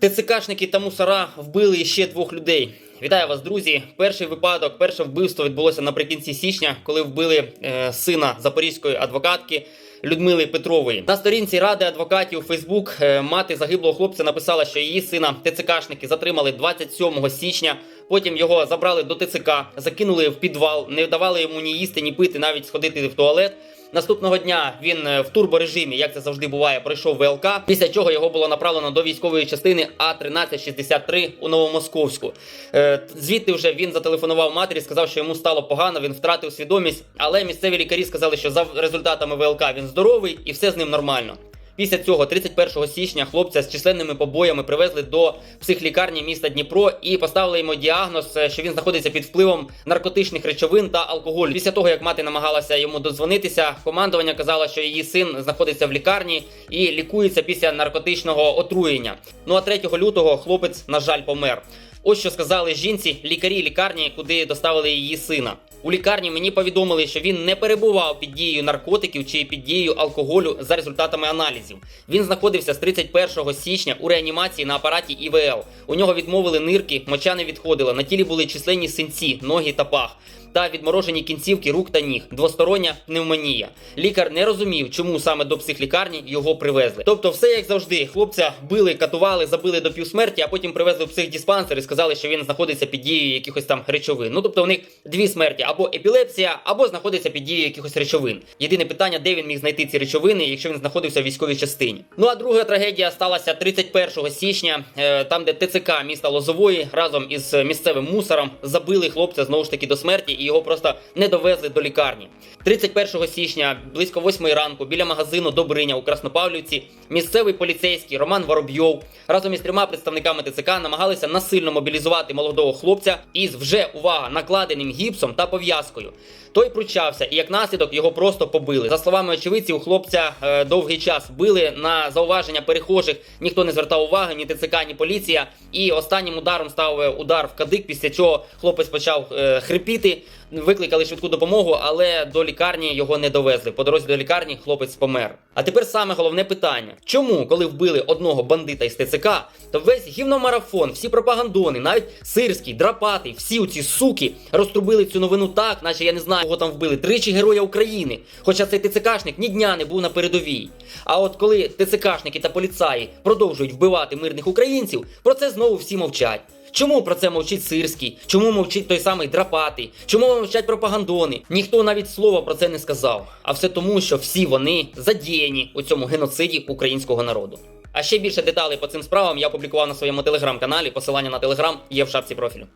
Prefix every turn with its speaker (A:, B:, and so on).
A: ТЦКшники та мусора вбили ще двох людей. Вітаю вас, друзі. Перший випадок, перше вбивство відбулося наприкінці січня, коли вбили е, сина запорізької адвокатки Людмили Петрової. На сторінці ради адвокатів Фейсбук е, мати загиблого хлопця написала, що її сина ТЦКшники затримали 27 січня. Потім його забрали до ТЦК, закинули в підвал, не давали йому ні їсти, ні пити, навіть сходити в туалет. Наступного дня він е, в турборежимі, як це завжди буває, пройшов ВЛК. Після чого його було направлено до військової частини А 1363 у Новомосковську. Е, Звідти вже він зателефонував матері, сказав, що йому стало погано, він втратив свідомість. Але місцеві лікарі сказали, що за результатами ВЛК він здоровий і все з ним нормально. Після цього, 31 січня, хлопця з численними побоями привезли до психлікарні міста Дніпро і поставили йому діагноз, е, що він знаходиться під впливом наркотичних речовин та алкоголю. Після того, як мати намагалася йому додзвонитися, командування казало, що її син знаходиться в лікарні і лікується після наркотичного отруєння. Ну а 3 лютого хлопець, на жаль, помер. Ось що сказали жінці лікарі лікарні, куди доставили її сина. У лікарні мені повідомили, що він не перебував під дією наркотиків чи під дією алкоголю за результатами аналізів. Він знаходився з 31 січня у реанімації на апараті ІВЛ. У нього відмовили нирки, моча не відходила. На тілі були численні синці, ноги та пах. Та відморожені кінцівки рук та ніг, двостороння пневмонія. Лікар не розумів, чому саме до психлікарні його привезли. Тобто, все як завжди, хлопця били, катували, забили до півсмерті, а потім привезли в психдиспансер і сказали, що він знаходиться під дією якихось там речовин. Ну тобто, у них дві смерті: або епілепсія, або знаходиться під дією якихось речовин. Єдине питання, де він міг знайти ці речовини, якщо він знаходився в військовій частині. Ну а друга трагедія сталася 31 січня, е, там, де ТЦК міста Лозової разом із місцевим мусором забили хлопця знову ж таки до смерті і його просто не довезли до лікарні. 31 січня, близько 8 ранку, біля магазину Добриня у Краснопавлівці, місцевий поліцейський Роман Воробйов разом із трьома представниками ТЦК намагалися насильно мобілізувати молодого хлопця із вже увага накладеним гіпсом та пов'язкою. Той пручався, і як наслідок його просто побили. За словами очевидців, хлопця е, довгий час били на зауваження перехожих. Ніхто не звертав уваги, ні ТЦК, ні поліція. І останнім ударом став е, удар в кадик. Після чого хлопець почав е, хрипіти. Викликали швидку допомогу, але до лікарні його не довезли. По дорозі до лікарні хлопець помер. А тепер саме головне питання: чому, коли вбили одного бандита із ТЦК, то весь гівномарафон, всі пропагандони, навіть сирський, драпатий, всі ці суки розтрубили цю новину так, наче я не знаю, кого там вбили. Тричі героя України. Хоча цей ТЦКшник ні дня не був на передовій. А от коли ТЦКшники та поліцаї продовжують вбивати мирних українців, про це знову всі мовчать. Чому про це мовчить Сирський? Чому мовчить той самий Драпатий? Чому мовчать пропагандони? Ніхто навіть слова про це не сказав. А все тому, що всі вони задіяні у цьому геноциді українського народу. А ще більше деталей по цим справам я опублікував на своєму телеграм-каналі. Посилання на телеграм є в шапці профілю.